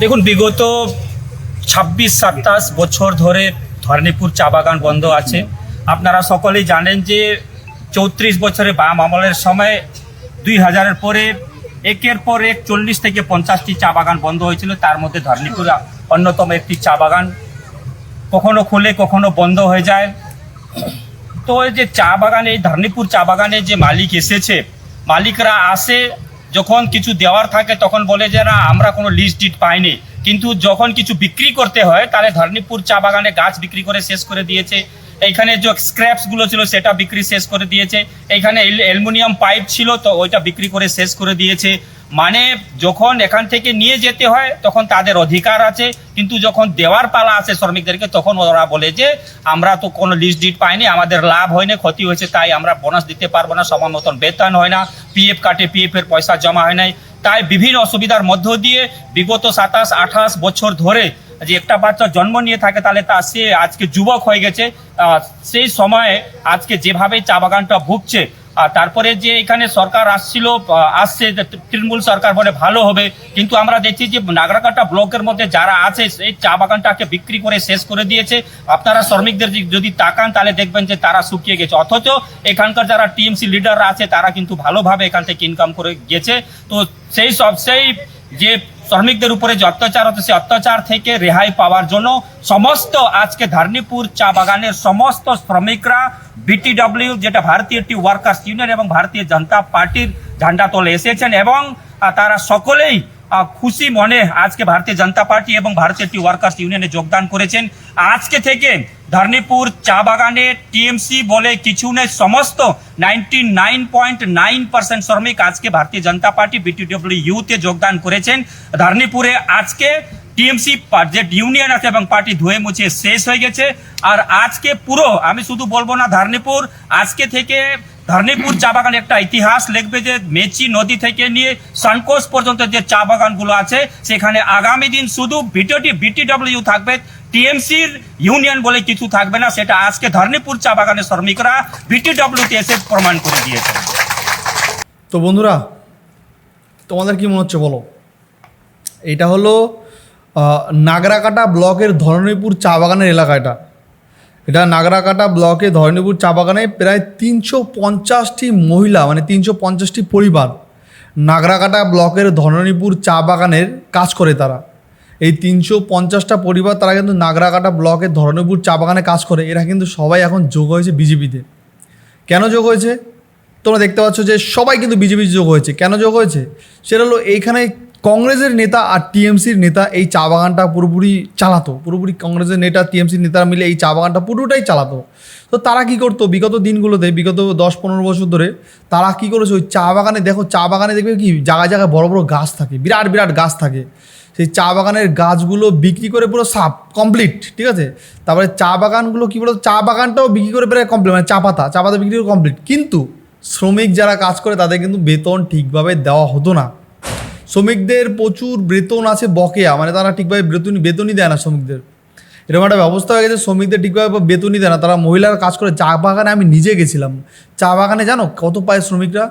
দেখুন, বিগত ছাব্বিশ, সাতাশ বছর ধরে ধরণীপুর চা বাগান বন্ধ আছে। আপনারা সকলেই জানেন যে চৌত্রিশ বছরে বাম আমলের সময় দুই হাজারের পরে একের পর এক চল্লিশ থেকে পঞ্চাশটি চা বাগান বন্ধ হয়েছিল। তার মধ্যে ধরণীপুর অন্যতম একটি চা বাগান কখনো খুলে, কখনো বন্ধ হয়ে যায়। তো যে চা বাগানে এই ধরণীপুর চা বাগানে যে মালিক এসেছে, মালিকরা আসে যখন কিছু দেওয়ার থাকে তখন বলে যে, না, আমরা কোনো লিস্ট ডিট পাইনি। কিন্তু যখন কিছু বিক্রি করতে হয়, তাহলে ধর্নীপুর চা বাগানে গাছ বিক্রি করে শেষ করে দিয়েছে। এইখানে যে স্ক্র্যাপসগুলো ছিল, সেটা বিক্রি শেষ করে দিয়েছে। এইখানে অ্যালুমিনিয়াম পাইপ ছিল, তো ওইটা বিক্রি করে শেষ করে দিয়েছে। মানে যখন এখান থেকে নিয়ে যেতে হয়, তখন তাদের অধিকার আছে। কিন্তু যখন দেওয়ার পালা আছে শ্রমিকদেরকে, তখন ওরা বলে যে, আমরা তো কোনো লিস্ট ডিট পাইনি, আমাদের লাভ হয়নি, ক্ষতি হয়েছে, তাই আমরা বোনাস দিতে পারব না, সময় মতন বেতন হয় না পিএফ কাটে পিএফ এর পয়সা জমা হয় নাই। তাই বিভিন্ন অসুবিধার মধ্য দিয়ে বিগত সাতাশ, আঠাশ বছর ধরে যে একটা বাচ্চা জন্ম নিয়ে থাকে, তাহলে তা সে আজকে যুবক হয়ে গেছে। সেই সময়ে আজকে যেভাবে চা বাগানটা ভুগছে আর তারপরে যে এখানে সরকার আসছিল আসছে তৃণমূল সরকার বলে ভালো হবে, কিন্তু আমরা দেখছি যে নাগরাকাটা ব্লকের মধ্যে যারা আছে এই চা বাগানটাকে বিক্রি করে শেষ করে দিয়েছে। আপনারা শ্রমিকদের যদি তাকান, তাহলে দেখবেন যে তারা শুকিয়ে গেছে। অথচ এখানকার যারা টিএমসি লিডাররা আছে, তারা কিন্তু ভালোভাবে এখান থেকে ইনকাম করে গেছে। তো সেই সব, সেই যে শ্রমিকদের উপরে যে অত্যাচার হতো সেই অত্যাচার থেকে রেহাই পাওয়ার জন্য সমস্ত আজকে ধার্নিপুর চা বাগানের সমস্ত শ্রমিকরা বিটিডব্লিউ যেটা ভারতীয় টি ওয়ার্কার্স ইউনিয়ন এবং ভারতীয় জনতা পার্টির ঝান্ডা তোলে এসেছেন এবং তারা সকলেই খুশি মনে আজকে ভারতীয় জনতা পার্টি এবং ভারতীয় টি ওয়ার্কার্স ইউনিয়নে যোগদান করেছেন। আজকে থেকে ধর্নীপুর চা বাগানে টিএমসি বলে কিছু নেই, সমস্ত ninety nine point nine percent শ্রমিক আজকে ভারতীয় জনতা পার্টি বিটিডব্লিউ ইউতে যোগদান করেছেন। ধর্নীপুরে আজকে টিএমসি যে ইউনিয়ন আছে এবং পার্টি ধুয়ে মুছে শেষ হয়ে গেছে। আর আজকে পুরো, আমি শুধু বলব না ধর্নীপুর আজকে থেকে ধর্নীপুর চা বাগান একটা ইতিহাস লিখবে যে মেচি নদী থেকে নিয়ে সানকোস পর্যন্ত যে চা বাগানগুলো আছে, সেখানে আগামী দিন শুধু বিটিটি বিটিডব্লিউ থাকবে, টিএমসির ইউনিয়ন বলে কিছু থাকবে না, সেটা আজকে ধর্নীপুর চা বাগানের শ্রমিকরা বিটিডব্লিউতে এসে প্রমাণ করে দিয়েছে তো বন্ধুরা, তোমাদের কি মনে হচ্ছে বলো? এটা হলো নাগরাকাটা ব্লকের ধরণীপুর চা বাগানের এলাকা এটা। এটা নাগরাকাটা ব্লকে ধরণীপুর চা বাগানে প্রায় তিনশো পঞ্চাশটি মহিলা মানে তিনশো পঞ্চাশটি পরিবার নাগরাকাটা ব্লকের ধরণীপুর চা বাগানের কাজ করে তারা। এই তিনশো পঞ্চাশটা পরিবার তারা কিন্তু নাগরাকাটা ব্লকের ধরণীপুর চা বাগানে কাজ করে। এরা কিন্তু সবাই এখন যোগ হয়েছে বিজেপিতে। কেন যোগ হয়েছে? তোমরা দেখতে পাচ্ছ যে সবাই কিন্তু বিজেপি যোগ হয়েছে। কেন যোগ হয়েছে? সেটা হলো এইখানে কংগ্রেসের নেতা আর টিএমসির নেতা এই চা বাগানটা পুরোপুরি চালাতো, পুরোপুরি কংগ্রেসের নেতা, টিএমসির নেতারা মিলে এই চা বাগানটা পুরোটাই চালাতো। তো তারা কি করতো? বিগত দিনগুলোতে, বিগত দশ পনেরো বছর ধরে তারা কি করেছে? ওই চা বাগানে, দেখো চা বাগানে দেখবে কি? জায়গায় জায়গায় বড় বড় গাছ থাকে, বিরাট বিরাট গাছ থাকে। সেই চা বাগানের গাছগুলো বিক্রি করে পুরো সাপ কমপ্লিট, ঠিক আছে? তারপরে চা বাগানগুলো কী বলতো? চা বাগানটাও বিক্রি করে প্রায় কমপ্লিট মানে চা পাতা চা পাতা বিক্রি করে কমপ্লিট। কিন্তু শ্রমিক যারা কাজ করে তাদের কিন্তু বেতন ঠিকভাবে দেওয়া হতো না। শ্রমিকদের প্রচুর বেতন আছে বকেয়া মানে তারা ঠিকভাবে বেতন, বেতনই দেয় না শ্রমিকদের। এরকম একটা ব্যবস্থা হয়ে গেছে, শ্রমিকদের ঠিকভাবে বেতনই দেয় না। তারা মহিলারা কাজ করে, চা বাগানে আমি নিজে গেছিলাম। চা বাগানে জানো কত পায় শ্রমিকরা?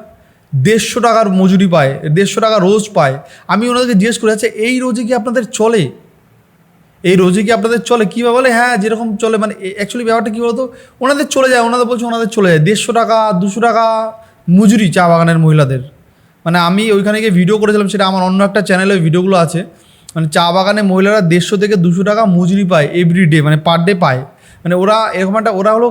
দেড়শো টাকার মজুরি পায়, দেড়শো টাকা রোজ পায়। আমি ওনাদেরকে জিজ্ঞেস করে আচ্ছা এই রোজে কি আপনাদের চলে? এই রোজে কি আপনাদের চলে? কী বলে হ্যাঁ যেরকম চলে। মানে অ্যাকচুয়ালি ব্যাপারটা কী বলতো? ওনাদের চলে যায়, ওনাদের বলছে ওনাদের চলে যায়। দেড়শো টাকা, দুশো টাকা মজুরি চা বাগানের মহিলাদের। মানে আমি ওইখানে গিয়ে ভিডিও করেছিলাম, সেটা আমার অন্য একটা চ্যানেলে ভিডিওগুলো আছে। মানে চা বাগানে মহিলারা দেড়শো থেকে দুশো টাকা মজুরি পায় এভরি ডে মানে পার ডে পায়। মানে ওরা এরকম একটা, ওরা হলো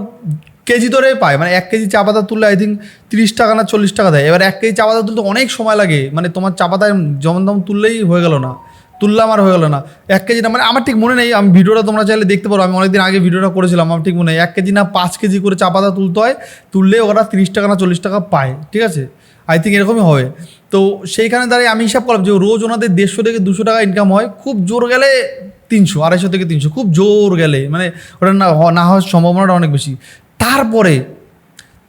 কেজি ধরে পায় মানে এক কেজি চা পাতা তুললে আই থিঙ্ক তিরিশ টাকা না চল্লিশ টাকা দেয়। এবার এক কেজি চা পাতা তুলতে অনেক সময় লাগে মানে তোমার চা পাতায় যেমন তেমন তুললেই হয়ে গেল না তুললাম আর হয়ে গেল না। এক কেজি না মানে আমার ঠিক মনে নেই, আমি ভিডিওটা তোমরা চাইলে দেখতে পারো, আমি অনেকদিন আগে ভিডিওটা করেছিলাম, আমার ঠিক মনে নেই। এক কেজি না পাঁচ কেজি করে চা পাতা তুলতে হয়, তুললে ওরা তিরিশ টাকা না চল্লিশ টাকা পায়, ঠিক আছে? আই থিঙ্ক এরকমই হবে তো সেইখানে দাঁড়িয়ে আমি হিসাব করলাম যে রোজ ওনাদের দেড়শো থেকে দুশো টাকা ইনকাম হয়, খুব জোর গেলে তিনশো, আড়াইশো থেকে তিনশো, খুব জোর গেলে মানে ওটা না না হওয়ার সম্ভাবনাটা অনেক বেশি। তারপরে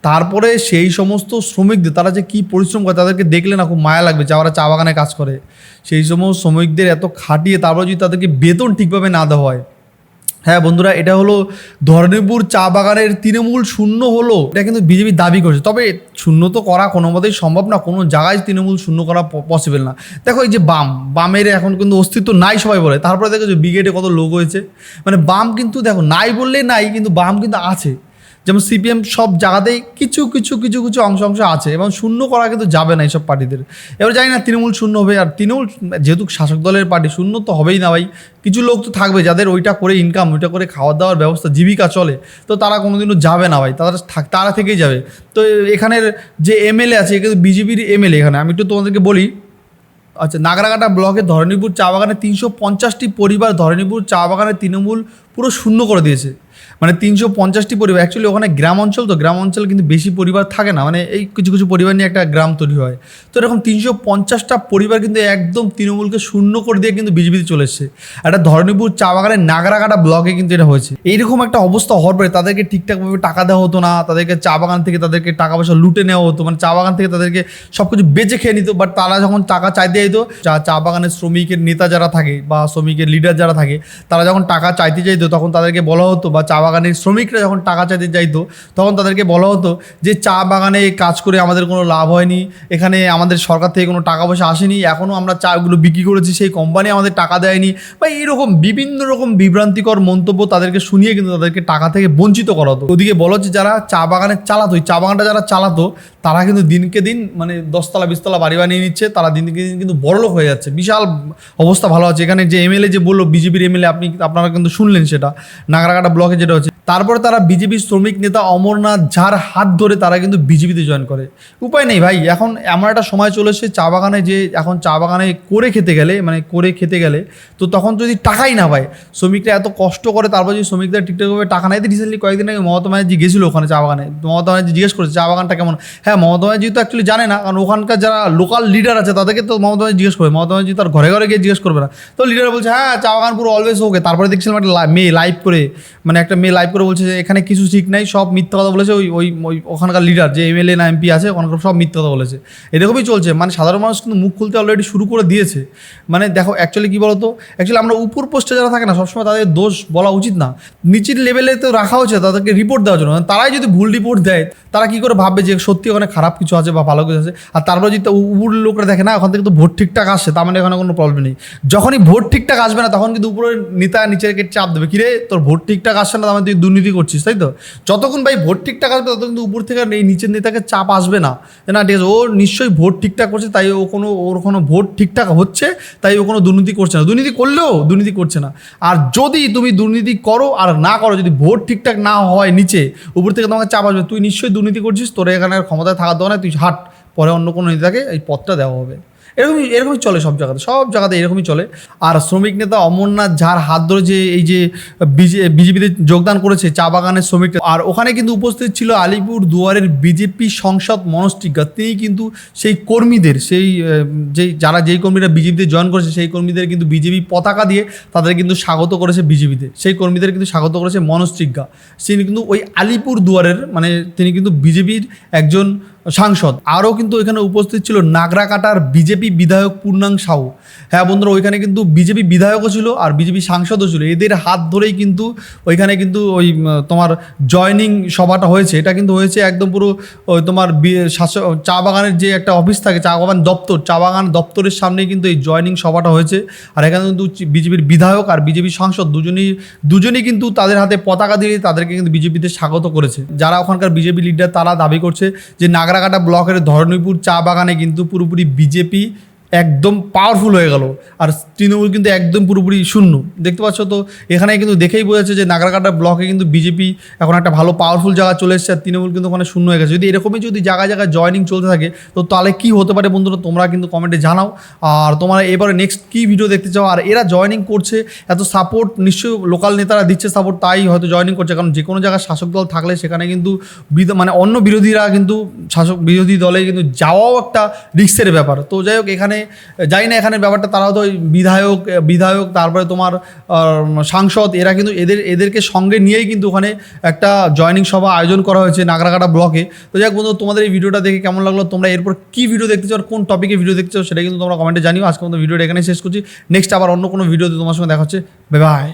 তারপরে সেই সমস্ত শ্রমিকদের, তারা যে কী পরিশ্রম করে তাদেরকে দেখলে না খুব মায়া লাগবে যারা চা বাগানে কাজ করে। সেই সমস্ত শ্রমিকদের এত খাটিয়ে তারপরে যদি তাদেরকে বেতন ঠিকভাবে না দেওয়া হয় হ্যাঁ বন্ধুরা, এটা হলো ধরনীপুর চা বাগানের তৃণমূল শূন্য হলো। এটা কিন্তু বিজেপি দাবি করছে। তবে শূন্য তো করা কোনো মতেই সম্ভব না। কোনো জায়গায় তৃণমূল শূন্য করা পসিবল না। দেখো এই যে বাম, বামের এখন কিন্তু অস্তিত্ব নাই সবাই বলে। তারপরে দেখো যে ব্রিগেডে কত লোক হয়েছে। মানে বাম কিন্তু দেখো নাই বললে নাই, কিন্তু বাম কিন্তু আছে। যেমন সিপিএম সব জায়গাতেই কিছু কিছু কিছু কিছু অংশ অংশ আছে এবং শূন্য করা কিন্তু যাবে না এইসব পার্টিদের। এবার জানি না তৃণমূল শূন্য হবে আর তৃণমূল যেহেতু শাসক দলের পার্টি, শূন্য তো হবেই না ভাই। কিছু লোক তো থাকবে যাদের ওইটা করে ইনকাম ওইটা করে খাওয়া দাওয়ার ব্যবস্থা, জীবিকা চলে। তো তারা কোনোদিনও যাবে না ভাই, তারা থাক, তারা থেকেই যাবে। তো এখানের যে এমএলএ আছে কিন্তু বিজেপির এমএলএ এখানে। আমি একটু তোমাদেরকে বলি আচ্ছা নাগরাকাটা ব্লকে ধরণীপুর চা বাগানে তিনশো পঞ্চাশটি পরিবার ধরণীপুর চা বাগানে তৃণমূল পুরো শূন্য করে দিয়েছে। মানে তিনশো পঞ্চাশটি পরিবার অ্যাকচুয়ালি ওখানে গ্রাম অঞ্চল তো, গ্রাম অঞ্চলে কিন্তু বেশি পরিবার থাকে না মানে এই কিছু কিছু পরিবার নিয়ে একটা গ্রাম তৈরি হয়। তো এরকম তিনশো পঞ্চাশটা পরিবার কিন্তু একদম তৃণমূলকে শূন্য করে দিয়ে কিন্তু বিজেপিতে চলে এসছে। একটা ধরণীপুর চা বাগানের নাগরাকাটা ব্লকে কিন্তু এটা হয়েছে। এইরকম একটা অবস্থা হওয়ার পরে তাদেরকে ঠিকঠাকভাবে টাকা দেওয়া হতো না, তাদেরকে চা বাগান থেকে তাদেরকে টাকা পয়সা লুটে নেওয়া হতো মানে চা বাগান থেকে তাদেরকে সব কিছু বেঁচে খেয়ে নিত বাট তারা যখন টাকা চাইতে চাইতো চা চা বাগানের শ্রমিকের নেতা যারা থাকে বা শ্রমিকের লিডার যারা থাকে, তারা যখন টাকা চাইতে চাইতো, তখন তাদেরকে বলা হতো বা চা বাগানের শ্রমিকরা যখন টাকা চাইতে চাইতো তখন তাদেরকে বলা হতো যে চা বাগানে কাজ করে আমাদের কোনো লাভ হয়নি, এখানে আমাদের সরকার থেকে কোনো টাকা পয়সা আসেনি এখনও আমরা চাগুলো বিক্রি করেছি, সেই কোম্পানি আমাদের টাকা দেয়নি। বা এইরকম বিভিন্ন রকম বিভ্রান্তিকর মন্তব্য তাদেরকে শুনিয়ে কিন্তু তাদেরকে টাকা থেকে বঞ্চিত করা হতো। ওদিকে বলো যে যারা চা বাগানে চালাতো চা বাগানটা যারা চালাতো, তারা কিন্তু দিনকে দিন মানে দশতলা, বিশতলা বাড়ি বানিয়ে নিচ্ছে, তারা দিনকে দিন কিন্তু বড়লোক হয়ে যাচ্ছে। বিশাল অবস্থা ভালো আছে। এখানে যে এমএলএ যে বলল, বিজেপির এমএলএ, আপনি, আপনারা কিন্তু শুনলেন সেটা। নাগরাকাটা ব্লকে যেটা হচ্ছে, তারপরে তারা বিজেপি শ্রমিক নেতা অমরনাথ ঝার হাত ধরে তারা কিন্তু বিজেপিতে জয়েন করে। উপায় নেই ভাই, এখন এমন একটা সময় চলে এসেছে, চা বাগানে যে এখন চা বাগানে করে খেতে গেলে মানে করে খেতে গেলে, তো তখন যদি টাকাই না পায়, শ্রমিকরা এত কষ্ট করে, তারপর যদি শ্রমিকদের ঠিকঠাকভাবে টাকা নেয় রিসেন্টলি কয়েকদিন আগে মমতা ব্যানার্জি গেছিল ওখানে চা বাগানে। মমতা ব্যানার্জি জিজ্ঞেস করেছে, চা বাগানটা কেমন? হ্যাঁ মমতা ব্যানার্জি তো অ্যাকচুয়ালি জানে না, কারণ ওখানকার যারা লোকাল লিডার আছে, তাদেরকে তো মমতা ব্যানার্জি জিজ্ঞেস করবে। মমতা ব্যানার্জি তার ঘরে ঘরে গিয়ে জিজ্ঞেস করবে না। তো লিডার বলছে হ্যাঁ চা বাগান পুরো অলওয়েজ ওকে তারপরে দেখছিলাম একটা মেয়ে লাইভ করে মানে একটা মেয়ে লাইভ করে বলছে যে, এখানে কিছু ঠিক নাই, সব মিথ্যা কথা বলেছে। ওই ওই ওখানকার লিডার যে এমএলএ না এমপি আছে, ওখানকার সব মিথ্যা কথা বলেছে। এরকমই চলছে। মানে সাধারণ মানুষ কিন্তু মুখ খুলতে অলরেডি শুরু করে দিয়েছে। মানে দেখো অ্যাকচুয়ালি কী বলতো? অ্যাকচুয়ালি আমরা উপর পোস্টে যারা থাকে না, সবসময় তাদের দোষ বলা উচিত না। নিচের লেভেলে তো রাখা হচ্ছে তাদেরকে রিপোর্ট দেওয়ার জন্য। তারাই যদি ভুল রিপোর্ট দেয়, তারা কি করে ভাববে যে, সত্যি ওখানে খারাপ কিছু আছে বা ভালো কিছু আছে? আর তারপরে যদি উপর লোকরা দেখে, না, ওখান থেকে তো ভোট ঠিকঠাক আসছে, তার মানে এখানে কোনো প্রবলেম নেই। যখনই ভোট ঠিকঠাক আসবে না, তখন কিন্তু উপরের নেতা নিচেরকে চাপ দেবে। কিরে তোর ভোট ঠিকঠাক আসছে না মানে তুই দুর্নীতি করছিস, তাই তো? যতক্ষণ ভাই ভোট ঠিকঠাক আসবে, ততক্ষণ উপর থেকে এই নিচের নেতাকে চাপ আসবে না। না, ঠিক আছে, ও নিশ্চয়ই ভোট ঠিকঠাক করছে, তাই ও কোনো, ওর কোনো ভোট ঠিকঠাক হচ্ছে, তাই ও কোনো দুর্নীতি করছে না। দুর্নীতি করলেও দুর্নীতি করছে না। আর যদি তুমি দুর্নীতি করো আর না করো, যদি ভোট ঠিকঠাক না হয় নিচে, উপর থেকে তোমাকে চাপ আসবে, তুই নিশ্চয়ই দুর্নীতি করছিস, তোর এখানে ক্ষমতায় থাকার দরকার তুই হাট, পরে অন্য কোনো নেতাকে এই পথটা দেওয়া হবে। এরকমই এরকমই চলে সব জায়গাতে সব জায়গাতে এরকমই চলে। আর শ্রমিক নেতা অমরনাথ যার হাত ধরে যে এই যে বিজেপিতে যোগদান করেছে চা বাগানের শ্রমিক আর ওখানে কিন্তু উপস্থিত ছিল আলিপুর দুয়ারের বিজেপি সংসদ মনস্টিকা তিনি কিন্তু সেই কর্মীদের, সেই যে, যারা যেই কর্মীরা বিজেপিতে জয়েন করেছে, সেই কর্মীদের কিন্তু বিজেপি পতাকা দিয়ে তাদের কিন্তু স্বাগত করেছে বিজেপিতে। সেই কর্মীদের কিন্তু স্বাগত করেছে মনস্টিকা তিনি কিন্তু ওই আলিপুর দুয়ারের মানে তিনি কিন্তু বিজেপির একজন সাংসদ। আরও কিন্তু এখানে উপস্থিত ছিল নাগরাকাটার বিজেপি বিধায়ক পূর্ণাং সাহু। হ্যাঁ বন্ধুরা, ওইখানে কিন্তু বিজেপি বিধায়কও ছিল আর বিজেপি সাংসদও ছিল। এদের হাত ধরেই কিন্তু ওইখানে কিন্তু ওই তোমার জয়নিং সভাটা হয়েছে। এটা কিন্তু হয়েছে একদম পুরো ওই তোমার শাসক চা বাগানের যে একটা অফিস থাকে, চা বাগান দপ্তর, চা বাগান দপ্তরের সামনেই কিন্তু এই জয়নিং সভাটা হয়েছে। আর এখানে কিন্তু বিজেপির বিধায়ক আর বিজেপি সাংসদ দুজনেই দুজনেই কিন্তু তাদের হাতে পতাকা দিয়ে তাদেরকে কিন্তু বিজেপিতে স্বাগত করেছে। যারা ওখানকার বিজেপি লিডার তারা দাবি করছে যে নাগরাকাটা ব্লকের ধরনীপুর চা বাগানে কিন্তু পুরোপুরি বিজেপি একদম পাওয়ারফুল হয়ে গেল। আর তৃণমূল কিন্তু একদম পুরোপুরি শূন্য। দেখতে পাচ্ছ তো এখানে কিন্তু দেখেই বোঝা যাচ্ছে যে নাগরাকাটা ব্লকে কিন্তু বিজেপি এখন একটা ভালো পাওয়ারফুল জায়গা চলে এসেছে, আর তৃণমূল কিন্তু ওখানে শূন্য হয়ে গেছে। যদি এরকমই যদি জায়গায় জায়গায় জয়নিং চলতে থাকে, তো তাহলে কী হতে পারে বন্ধুরা? তোমরা কিন্তু কমেন্টে জানাও। আর তোমরা এবারে নেক্সট কী ভিডিও দেখতে চাও? আর এরা জয়নিং করছে, এত সাপোর্ট নিশ্চয়ই লোকাল নেতারা দিচ্ছে সাপোর্ট তাই হয়তো জয়নিং করছে। কারণ যে কোনো জায়গায় শাসক দল থাকলে সেখানে কিন্তু মানে অন্য বিরোধীরা কিন্তু শাসক বিরোধী দলে কিন্তু যাওয়াও একটা রিস্কের ব্যাপার। তো যাই হোক, এখানে যাই না এখানে ব্যাপারটা তারা তো বিধায়ক বিধায়ক, তারপরে তোমার সাংসদ, এরা কিন্তু এদের, এদেরকে সঙ্গে নিয়েই কিন্তু ওখানে একটা জয়নিং সভা আয়োজন করা হয়েছে নাগরাকাটা ব্লকে। তো যাই বন্ধু, তোমাদের এই ভিডিওটা দেখে কেমন লাগল? তোমরা এরপর কী ভিডিও দেখতে চাও কোন টপিকে ভিডিও দেখতে চাও সেটা কিন্তু তোমরা কমেন্টে জানিও। আজকে মতো ভিডিওটা এখানে শেষ করছি। নেক্সট আবার অন্য কোনো ভিডিওতে তোমার সঙ্গে দেখা হচ্ছে। বাই